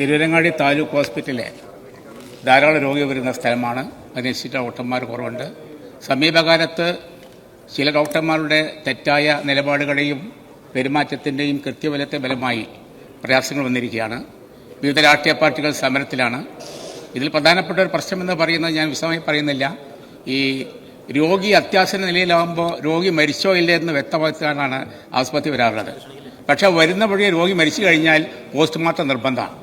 തിരുവരങ്ങാടി താലൂക്ക് ഹോസ്പിറ്റലിലെ ധാരാളം രോഗി വരുന്ന സ്ഥലമാണ്. അതിനനുസരിച്ച് ഡോക്ടർമാർ കുറവുണ്ട്. സമീപകാലത്ത് ചില ഡോക്ടർമാരുടെ തെറ്റായ നിലപാടുകളെയും പെരുമാറ്റത്തിന്റെയും കൃത്യബലത്തെ ബലമായി പ്രയാസങ്ങൾ വന്നിരിക്കുകയാണ്. വിവിധ രാഷ്ട്രീയ പാർട്ടികൾ സമരത്തിലാണ്. ഇതിൽ പ്രധാനപ്പെട്ട ഒരു പ്രശ്നമെന്ന് പറയുന്നത് ഞാൻ വിശദമായി പറയുന്നില്ല. ഈ രോഗി അത്യാസന്ന നിലയിലാകുമ്പോൾ രോഗി മരിച്ചോ ഇല്ലേ എന്ന് വ്യക്തമാക്കാനാണ് ആസ്പത്രി വരാറുള്ളത്. പക്ഷേ വരുന്ന വഴി രോഗി മരിച്ചു കഴിഞ്ഞാൽ പോസ്റ്റ്മോർട്ടം നിർബന്ധമാണ്.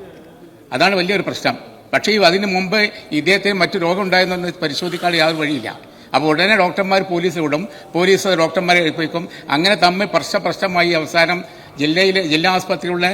അതാണ് വലിയൊരു പ്രശ്നം. പക്ഷേ അതിന് മുമ്പ് ഇദ്ദേഹത്തിന് മറ്റു രോഗം ഉണ്ടായെന്നൊന്ന് പരിശോധിക്കാൻ യാതൊരു വഴിയില്ല. അപ്പോൾ ഉടനെ ഡോക്ടർമാർ പോലീസ് വിടും. പോലീസ് ഡോക്ടർമാരെ ഏൽപ്പിക്കും. അങ്ങനെ തമ്മിൽ പ്രശ്ന പ്രശ്നമായി അവസാനം ജില്ലയിലെ ജില്ലാ ആസ്പത്രിയിലുള്ള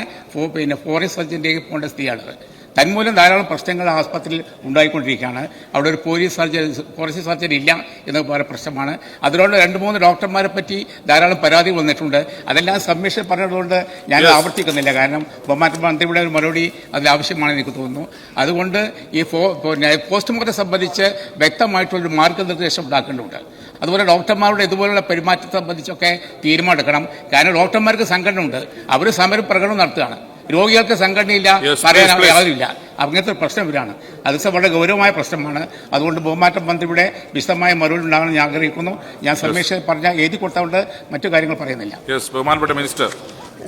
പിന്നെ ഫോറസ്റ്റ് സർജന്റെ പോകേണ്ട സ്ഥിതിയാണത്. തന്മൂലം ധാരാളം പ്രശ്നങ്ങൾ ആസ്പത്രിയിൽ ഉണ്ടായിക്കൊണ്ടിരിക്കുകയാണ്. അവിടെ ഒരു പോലീസ് സർജൻ ഫോറൻസിക് സർജൻ ഇല്ല എന്ന പറയുന്ന പ്രശ്നമാണ്. അതിനോട് രണ്ട് മൂന്ന് ഡോക്ടർമാരെ പറ്റി ധാരാളം പരാതി വന്നിട്ടുണ്ട്. അതെല്ലാം സബ്മിഷൻ പറഞ്ഞതുകൊണ്ട് ഞാൻ ആവർത്തിക്കുന്നില്ല. കാരണം ബൊമാറ്റ മന്ത്രിയുടെ ഒരു മറുപടി അതിൽ ആവശ്യമാണെന്ന് എനിക്ക് തോന്നുന്നു. അതുകൊണ്ട് ഈ ഫോ പിന്നെ പോസ്റ്റ്മോർട്ടം സംബന്ധിച്ച് വ്യക്തമായിട്ടുള്ള ഒരു മാർഗനിർദ്ദേശം ഉണ്ടാക്കേണ്ടതുണ്ട്. അതുപോലെ ഡോക്ടർമാരുടെ ഇതുപോലുള്ള പെരുമാറ്റത്തെ സംബന്ധിച്ചൊക്കെ തീരുമാനമെടുക്കണം. കാരണം ഡോക്ടർമാർക്ക് സംഘടനയുണ്ട്. അവർ സമരം പ്രകടനം നടത്തുകയാണ്. രോഗികൾക്ക് സംഘടനയില്ല പറയാൻ അവിടെ യാതൊരുമില്ല. അങ്ങനത്തെ ഒരു പ്രശ്നം ഇവരാണ് അത് വളരെ ഗൗരവമായ പ്രശ്നമാണ്. അതുകൊണ്ട് ബഹുമാറ്റ മന്ത്രിയുടെ വിശദമായ മറുപടി ഉണ്ടാകണം ഞാൻ ആഗ്രഹിക്കുന്നു. ഞാൻ സമീക്ഷ പറഞ്ഞ എഴുതി കൊടുത്തതുകൊണ്ട് മറ്റു കാര്യങ്ങൾ പറയുന്നില്ല. യെസ് ബഹുമാനപ്പെട്ട മിനിസ്റ്റർ.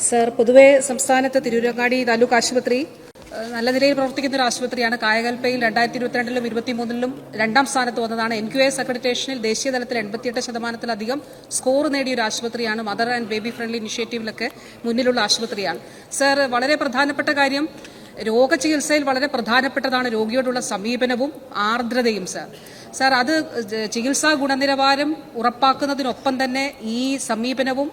സർ പൊതുവെ സംസ്ഥാനത്ത് തിരൂരങ്ങാടി താലൂക്ക് ആശുപത്രി നല്ല നിലയിൽ പ്രവർത്തിക്കുന്ന ഒരു ആശുപത്രിയാണ്. കായകൽപ്പയിൽ രണ്ടായിരത്തി ഇരുപത്തിരണ്ടിലും ഇരുപത്തിമൂന്നിലും രണ്ടാം സ്ഥാനത്ത് വന്നതാണ്. എൻ ക്യു എസ് അക്രഡിറ്റേഷനിൽ ദേശീയ തലത്തിൽ എൺപത്തിയെട്ട് ശതമാനത്തിലധികം സ്കോർ നേടിയ ഒരു ആശുപത്രിയാണ്. മദർ ആൻഡ് ബേബി ഫ്രണ്ട്ലി ഇനിഷ്യേറ്റീവിലൊക്കെ മുന്നിലുള്ള ആശുപത്രിയാണ്. സർ വളരെ പ്രധാനപ്പെട്ട കാര്യം രോഗചികിത്സയിൽ വളരെ പ്രധാനപ്പെട്ടതാണ് രോഗിയോടുള്ള സമീപനവും ആർദ്രതയും സർ. സർ അത് ചികിത്സാ ഗുണനിലവാരം ഉറപ്പാക്കുന്നതിനൊപ്പം തന്നെ ഈ സമീപനവും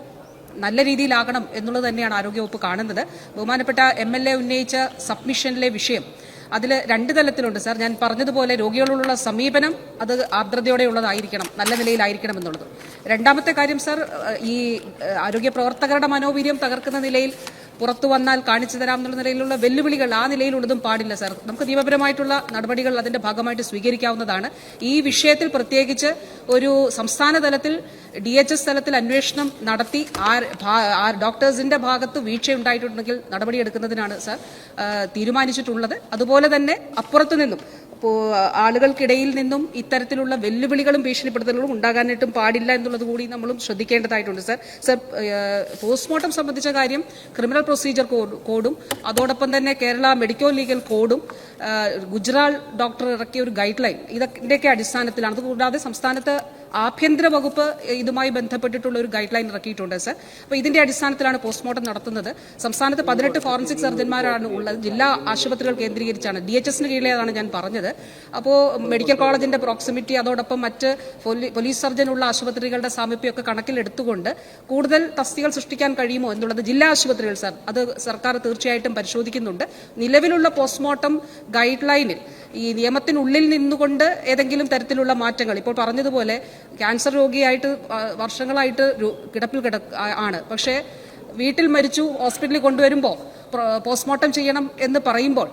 നല്ല രീതിയിലാകണം എന്നുള്ളത് തന്നെയാണ് ആരോഗ്യവകുപ്പ് കാണുന്നത്. ബഹുമാനപ്പെട്ട എം എൽ എ ഉന്നയിച്ച സബ്മിഷനിലെ വിഷയം അതിൽ രണ്ട് തലത്തിലുണ്ട് സാർ. ഞാൻ പറഞ്ഞതുപോലെ രോഗികളോടുള്ള സമീപനം അത് ആർദ്രതയോടെ ഉള്ളതായിരിക്കണം നല്ല നിലയിലായിരിക്കണം എന്നുള്ളത്. രണ്ടാമത്തെ കാര്യം സാർ ഈ ആരോഗ്യ പ്രവർത്തകരുടെ മനോവീര്യം തകർക്കുന്ന നിലയിൽ പുറത്തു വന്നാൽ കാണിച്ചു തരാം എന്നുള്ള നിലയിലുള്ള വെല്ലുവിളികൾ ആ നിലയിലുള്ളതും പാടില്ല സാർ. നമുക്ക് നിയമപരമായിട്ടുള്ള നടപടികൾ അതിന്റെ ഭാഗമായിട്ട് സ്വീകരിക്കാവുന്നതാണ്. ഈ വിഷയത്തിൽ പ്രത്യേകിച്ച് ഒരു സംസ്ഥാന തലത്തിൽ ഡി എച്ച് എസ് തലത്തിൽ അന്വേഷണം നടത്തി ആ ഡോക്ടേഴ്സിന്റെ ഭാഗത്ത് വീഴ്ചയുണ്ടായിട്ടുണ്ടെങ്കിൽ നടപടിയെടുക്കുന്നതിനാണ് സാർ തീരുമാനിച്ചിട്ടുള്ളത്. അതുപോലെ തന്നെ അപ്പുറത്തു നിന്നും ആളുകൾക്കിടയിൽ നിന്നും ഇത്തരത്തിലുള്ള വെല്ലുവിളികളും ഭീഷണിപ്പെടുത്തലുകളും ഉണ്ടാകാനായിട്ടും പാടില്ല എന്നുള്ളത് കൂടി നമ്മളും ശ്രദ്ധിക്കേണ്ടതായിട്ടുണ്ട് സർ. സർ പോസ്റ്റ്മോർട്ടം സംബന്ധിച്ച കാര്യം ക്രിമിനൽ പ്രൊസീജിയർ കോഡും അതോടൊപ്പം തന്നെ കേരള മെഡിക്കോ ലീഗൽ കോഡും ഗുജറാൾ ഡോക്ടർ ഇറക്കിയ ഒരു ഗൈഡ് ലൈൻ ഇതിന്റെയൊക്കെ അടിസ്ഥാനത്തിലാണ്. അതുകൂടാതെ സംസ്ഥാനത്ത് ആഭ്യന്തര വകുപ്പ് ഇതുമായി ബന്ധപ്പെട്ടിട്ടുള്ള ഒരു ഗൈഡ് ലൈൻ ഇറക്കിയിട്ടുണ്ട് സർ അപ്പോൾ ഇതിന്റെ അടിസ്ഥാനത്തിലാണ് പോസ്റ്റ്മോർട്ടം നടത്തുന്നത്. സംസ്ഥാനത്ത് പതിനെട്ട് ഫോറൻസിക് സർജന്മാരാണ് ഉള്ളത്. ജില്ലാ ആശുപത്രികൾ കേന്ദ്രീകരിച്ചാണ്. ഡി എച്ച് എസിന് കീഴിലേതാണ് ഞാൻ പറഞ്ഞത്. അപ്പോൾ മെഡിക്കൽ കോളേജിന്റെ പ്രോക്സിമിറ്റി അതോടൊപ്പം മറ്റ് പോലീസ് സർജൻ ഉള്ള ആശുപത്രികളുടെ സാമീപ്യമൊക്കെ കണക്കിലെടുത്തുകൊണ്ട് കൂടുതൽ തസ്തികൾ സൃഷ്ടിക്കാൻ കഴിയുമോ എന്നുള്ളത് ജില്ലാ ആശുപത്രികൾ സർ അത് സർക്കാർ തീർച്ചയായിട്ടും പരിശോധിക്കുന്നുണ്ട്. നിലവിലുള്ള പോസ്റ്റ്മോർട്ടം ഗൈഡ് ലൈനിൽ ഈ നിയമത്തിനുള്ളിൽ നിന്നുകൊണ്ട് ഏതെങ്കിലും തരത്തിലുള്ള മാറ്റങ്ങൾ ഇപ്പോൾ പറഞ്ഞതുപോലെ ക്യാൻസർ രോഗിയായിട്ട് വർഷങ്ങളായിട്ട് കിടപ്പിൽ കിട ആണ്. പക്ഷേ വീട്ടിൽ മരിച്ചു ഹോസ്പിറ്റലിൽ കൊണ്ടുവരുമ്പോൾ പോസ്റ്റ്മോർട്ടം ചെയ്യണം എന്ന് പറയുമ്പോൾ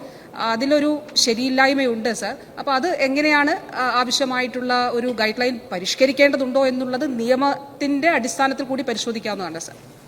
അതിലൊരു ശരിയില്ലായ്മയുണ്ട് സർ. അപ്പോൾ അത് എങ്ങനെയാണ് ആവശ്യമായിട്ടുള്ള ഒരു ഗൈഡ് ലൈൻ പരിഷ്കരിക്കേണ്ടതുണ്ടോ എന്നുള്ളത് നിയമത്തിന്റെ അടിസ്ഥാനത്തിൽ കൂടി പരിശോധിക്കാവുന്നതാണ് സർ.